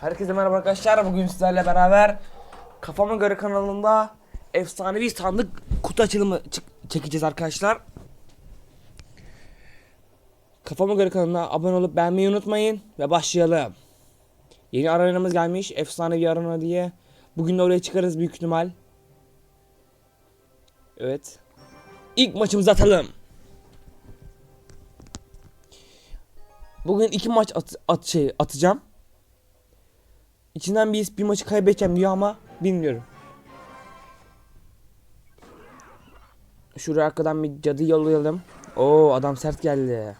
Herkese merhaba arkadaşlar. Bugün sizlerle beraber Kafama Göre kanalında efsanevi sandık kutu açılımı çekeceğiz arkadaşlar. Kafama Göre kanalına abone olup beğenmeyi unutmayın ve başlayalım. Yeni arenamız gelmiş. Efsanevi arena diye. Bugün de oraya çıkarız büyük ihtimal. Evet. İlk maçımızı atalım. Bugün iki maç at, at şey atacağım. İçinden bir, bir maçı kaybedeceğim diyor ama bilmiyorum. Şuraya arkadan bir cadı yollayalım. Oo adam sert geldi.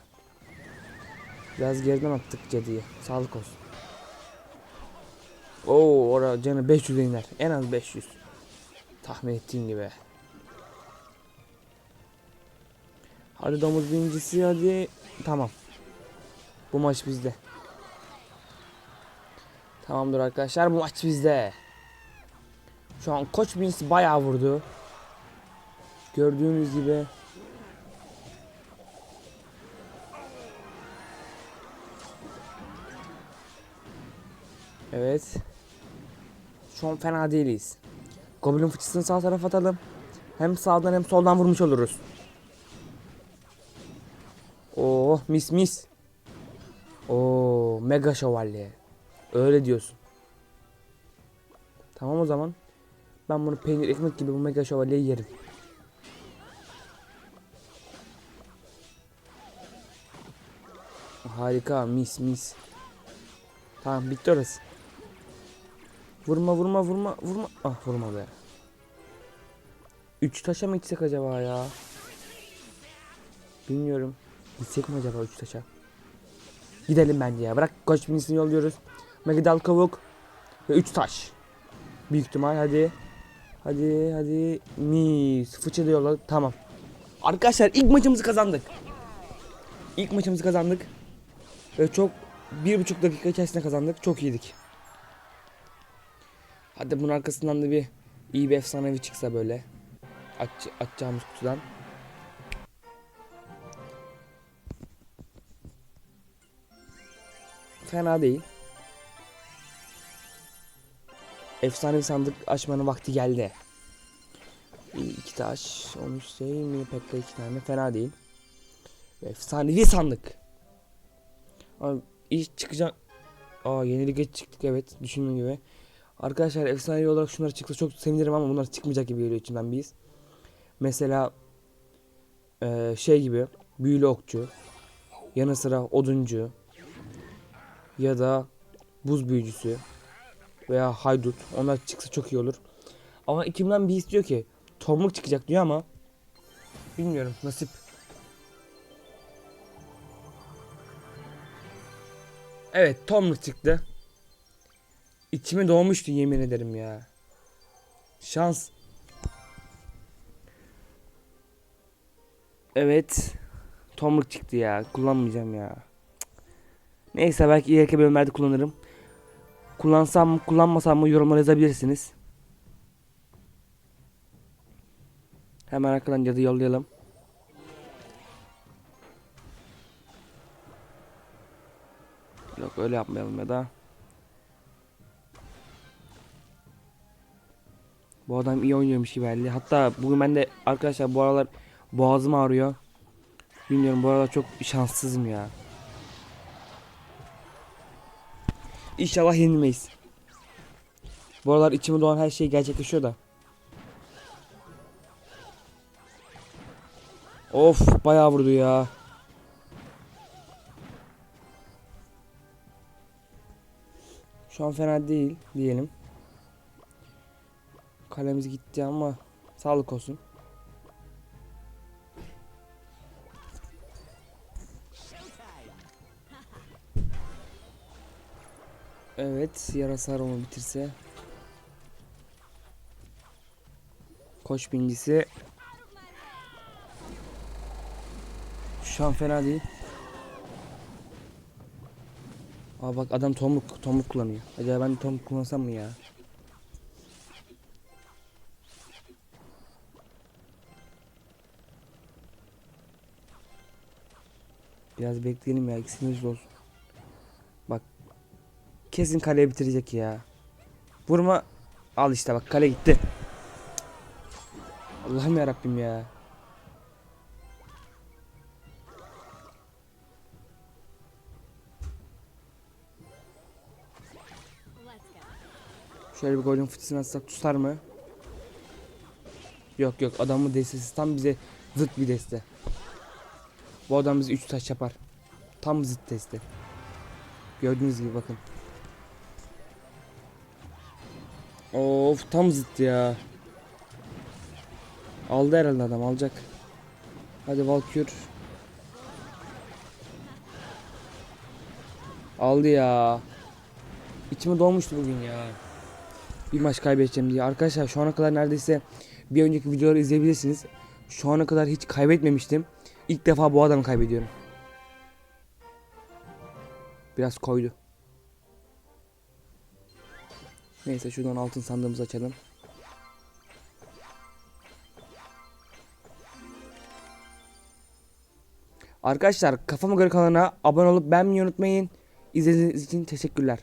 Biraz geriden attık cadıyı. Sağlık olsun. Oo orada canı 500 iner. En az 500. Tahmin ettiğim gibi. Hadi domuz birincisi hadi. Tamam. Bu maç bizde. Tamamdır arkadaşlar bu maç bizde. Şu an koç birincisi bayağı vurdu. Gördüğünüz gibi. Evet. Şu an fena değiliz. Goblin fıçısını sağ tarafa atalım. Hem sağdan hem soldan vurmuş oluruz. Oh mis mis. Oo mega şövalye. Öyle diyorsun. Tamam o zaman. Ben bunu peynir ekmek gibi bu mega şövalyeyi yerim. Harika mis mis. Tamam bitti orası. Vurma vurma vurma vurma. Ah vurma be. Üç taşa mı gitsek acaba ya? Bilmiyorum. Gitsek mi acaba üç taşa? Gidelim bence ya. Bırak koç binisini yolluyoruz. Megidal kavuk. Ve 3 taş. Büyük ihtimal hadi. Hadi hadi. Mis. Fıçı da yolladık. Tamam. Arkadaşlar ilk maçımızı kazandık. İlk maçımızı kazandık. Ve çok bir buçuk dakika içerisinde kazandık. Çok iyiydik. Hadi bunun arkasından da bir iyi bir efsanevi çıksa böyle. Aç, açacağımız kutudan. Fena değil. Efsanevi sandık açmanın vakti geldi. İyi, iki taş olmuş şey mi pek de iki tane fena değil. Efsanevi sandık. Abi iş çıkacak. Aa yenilik çıktık evet düşündüğüm gibi. Arkadaşlar efsanevi olarak şunlar çıksa çok sevinirim ama bunlar çıkmayacak gibi geliyor içimden biz. Mesela eee, şey gibi büyülü okçu. Yanı sıra oduncu ya da buz büyücüsü veya haydut onlar çıksa çok iyi olur. Ama içimden bir istiyor ki tomruk çıkacak diyor ama bilmiyorum nasip. Evet tomruk çıktı. İçime doğmuştu yemin ederim ya. Şans. Evet. Tomruk çıktı ya. Kullanmayacağım ya. Neyse belki ileriki bölümlerde kullanırım. Kullansam mı kullanmasam mı yorumlara yazabilirsiniz. Hemen arkadan cadı yollayalım. Yok öyle yapmayalım ya da. Bu adam iyi oynuyormuş gibi belli. Hatta bugün ben de arkadaşlar bu aralar boğazım ağrıyor. Bilmiyorum bu aralar çok şanssızım ya. İnşallah yenilmeyiz. Bu aralar içime doğan her şey gerçekleşiyor da. Of bayağı vurdu ya. Şu an fena değil diyelim. Kalemiz gitti ama sağlık olsun. Evet, yarasa onu bitirse. Koç birincisi. Şu an fena değil. Aa bak adam tomruk tomruk kullanıyor. Acaba ben de tomruk kullansam mı ya? Biraz bekleyelim ya ikisiniz olsun. Kesin kaleye bitirecek ya. Vurma. Al işte bak kale gitti. Allah'ım ya Rabbim ya. Şöyle bir golün fıtısını atsak tutar mı? Yok yok adamın destesi tam bize zıt bir deste. Bu adam bize 3 taş yapar. Tam zıt deste. Gördüğünüz gibi bakın. Of tam zıt ya. Aldı herhalde adam alacak. Hadi Valkür. Aldı ya. İçime dolmuştu bugün ya. Bir maç kaybedeceğim diye. Arkadaşlar şu ana kadar neredeyse bir önceki videoları izleyebilirsiniz. Şu ana kadar hiç kaybetmemiştim. İlk defa bu adamı kaybediyorum. Biraz koydu. Neyse şuradan altın sandığımızı açalım. Arkadaşlar kafama göre kanalına abone olup beğenmeyi unutmayın. İzlediğiniz için teşekkürler.